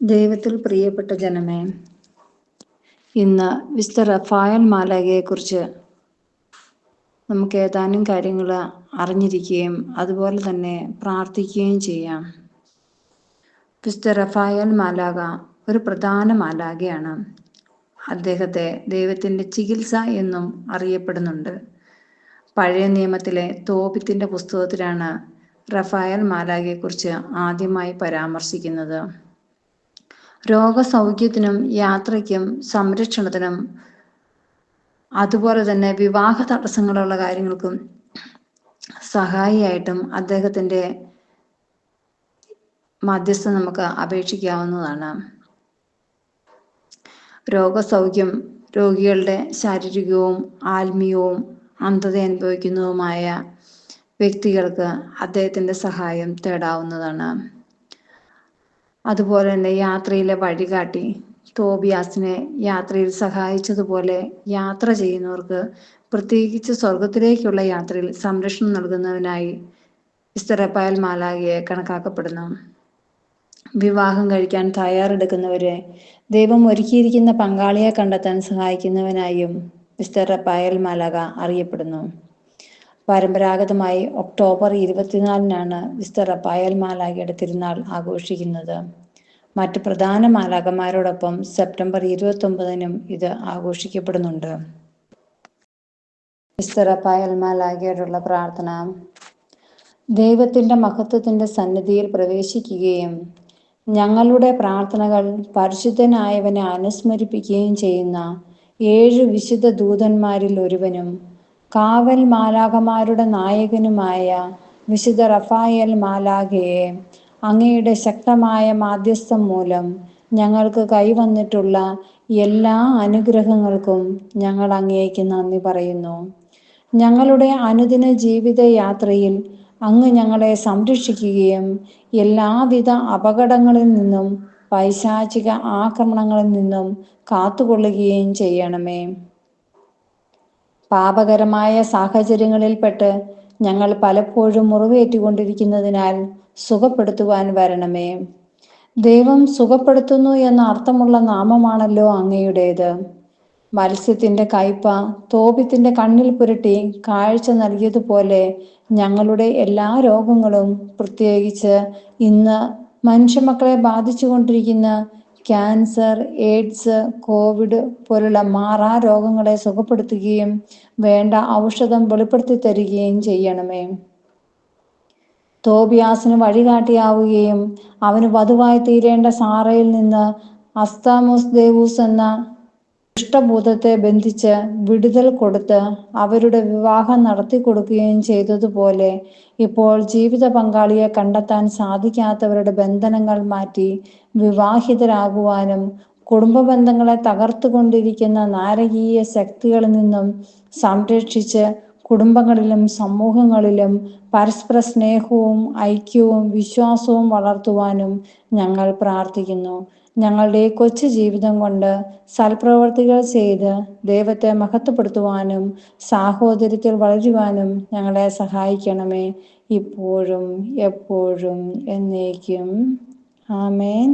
ദൈവത്തിൽ പ്രിയപ്പെട്ട ജനമേ ഇന്ന് വിശുദ്ധ റഫായൽ മാലാഖയെക്കുറിച്ച് നമുക്ക് ഏതാനും കാര്യങ്ങൾ അറിഞ്ഞിരിക്കുകയും അതുപോലെ തന്നെ പ്രാർത്ഥിക്കുകയും ചെയ്യാം. വിശുദ്ധ റഫായൽ മാലാക ഒരു പ്രധാന മാലാഖയാണ് അദ്ദേഹത്തെ ദൈവത്തിന്റെ ചികിത്സ എന്നും അറിയപ്പെടുന്നുണ്ട്. പഴയ നിയമത്തിലെ തോപിത്തിന്റെ പുസ്തകത്തിലാണ് റഫായൽ മാലാഖയെക്കുറിച്ച് ആദ്യമായി പരാമർശിക്കുന്നത്. രോഗസൗഖ്യത്തിനും യാത്രയ്ക്കും സംരക്ഷണത്തിനും അതുപോലെ തന്നെ വിവാഹ തടസ്സങ്ങളുള്ള കാര്യങ്ങൾക്കും സഹായിയായിട്ടും അദ്ദേഹത്തിന്റെ മധ്യസ്ഥം നമുക്ക് അപേക്ഷിക്കാവുന്നതാണ്. രോഗസൗഖ്യം രോഗികളുടെ ശാരീരികവും ആത്മീയവും അന്ധത അനുഭവിക്കുന്നതുമായ വ്യക്തികൾക്ക് അദ്ദേഹത്തിന്റെ സഹായം തേടാവുന്നതാണ്. അതുപോലെ തന്നെ യാത്രയിലെ വഴികാട്ടി തോബിയാസിനെ യാത്രയിൽ സഹായിച്ചതുപോലെ യാത്ര ചെയ്യുന്നവർക്ക് പ്രത്യേകിച്ച് സ്വർഗത്തിലേക്കുള്ള യാത്രയിൽ സംരക്ഷണം നൽകുന്നതിനായി ഇസ്തറപ്പായൽ മാലാകിയെ കണക്കാക്കപ്പെടുന്നു. വിവാഹം കഴിക്കാൻ തയ്യാറെടുക്കുന്നവരെ ദൈവം ഒരുക്കിയിരിക്കുന്ന പങ്കാളിയെ കണ്ടെത്താൻ സഹായിക്കുന്നവനായും മിസ്റ്റർ പായൽ മാലാക അറിയപ്പെടുന്നു. പരമ്പരാഗതമായി ഒക്ടോബർ ഇരുപത്തിനാലിനാണ് വിസ്തറ പായൽ മാലാഖയുടെ തിരുനാൾ ആഘോഷിക്കുന്നത്. മറ്റ് പ്രധാന മാലാഖമാരോടൊപ്പം സെപ്റ്റംബർ ഇരുപത്തൊമ്പതിനും ഇത് ആഘോഷിക്കപ്പെടുന്നുണ്ട്. വിസ്തറ പായൽ മാലാഖയോടുള്ള പ്രാർത്ഥന. ദൈവത്തിന്റെ മഹത്വത്തിന്റെ സന്നിധിയിൽ പ്രവേശിക്കുകയും ഞങ്ങളുടെ പ്രാർത്ഥനകൾ പരിശുദ്ധനായവനെ അനുസ്മരിപ്പിക്കുകയും ചെയ്യുന്ന ഏഴ് വിശുദ്ധ ദൂതന്മാരിൽ ഒരുവനും കാവൽ മാലാഖമാരുടെ നായകനുമായ വിശുദ്ധ റഫായൽ മാലാഖയെ അങ്ങയുടെ ശക്തമായ മാധ്യസ്ഥം മൂലം ഞങ്ങൾക്ക് കൈവന്നിട്ടുള്ള എല്ലാ അനുഗ്രഹങ്ങൾക്കും ഞങ്ങൾ അങ്ങേക്ക് നന്ദി പറയുന്നു. ഞങ്ങളുടെ അനുദിന ജീവിത യാത്രയിൽ അങ്ങ് ഞങ്ങളെ സംരക്ഷിക്കുകയും എല്ലാവിധ അപകടങ്ങളിൽ നിന്നും പൈശാചിക ആക്രമണങ്ങളിൽ നിന്നും കാത്തുകൊള്ളുകയും ചെയ്യണമേ. പാപകരമായ സാഹചര്യങ്ങളിൽപ്പെട്ട് ഞങ്ങൾ പലപ്പോഴും മുറിവേറ്റുകൊണ്ടിരിക്കുന്നതിനാൽ സുഖപ്പെടുത്തുവാൻ വരണമേ. ദൈവം സുഖപ്പെടുത്തുന്നു എന്ന അർത്ഥമുള്ള നാമമാണല്ലോ അങ്ങയുടേത്. മത്സ്യത്തിന്റെ കയ്പ തോപിത്തിന്റെ കണ്ണിൽ പുരട്ടി കാഴ്ച നൽകിയതുപോലെ ഞങ്ങളുടെ എല്ലാ രോഗങ്ങളും പ്രത്യേകിച്ച് ഇന്ന് മനുഷ്യമക്കളെ ബാധിച്ചുകൊണ്ടിരിക്കുന്ന ക്യാൻസർ എയ്ഡ്സ് കോവിഡ് പോലുള്ള മാറാ രോഗങ്ങളെ സുഖപ്പെടുത്തുകയും വേണ്ട ഔഷധം വെളിപ്പെടുത്തി തരികയും ചെയ്യണമേ. തോബിയാസിന് വഴികാട്ടിയാവുകയും അവന് വധുവായി തീരേണ്ട സാറയിൽ നിന്ന് അസ്താമോസ് ദേവൂസ് എന്ന ഇഷ്ടഭൂതത്തെ ബന്ധിച്ച് വിടുതൽ കൊടുത്ത് അവരുടെ വിവാഹം നടത്തി കൊടുക്കുകയും ചെയ്തതുപോലെ ഇപ്പോൾ ജീവിത പങ്കാളിയെ കണ്ടെത്താൻ സാധിക്കാത്തവരുടെ ബന്ധനങ്ങൾ മാറ്റി വിവാഹിതരാകുവാനും കുടുംബ ബന്ധങ്ങളെ തകർത്തുകൊണ്ടിരിക്കുന്ന നാരകീയ ശക്തികളിൽ നിന്നും സംരക്ഷിച്ച് കുടുംബങ്ങളിലും സമൂഹങ്ങളിലും പരസ്പര സ്നേഹവും ഐക്യവും വിശ്വാസവും വളർത്തുവാനും ഞങ്ങൾ പ്രാർത്ഥിക്കുന്നു. ഞങ്ങളുടെ കൊച്ചു ജീവിതം കൊണ്ട് സൽപ്രവർത്തികൾ ചെയ്ത് ദൈവത്തെ മഹത്വപ്പെടുത്തുവാനും സാഹോദര്യത്തിൽ വളരുവാനും ഞങ്ങളെ സഹായിക്കണമേ. ഇപ്പോഴും എപ്പോഴും എന്നേക്കും. ആമേൻ.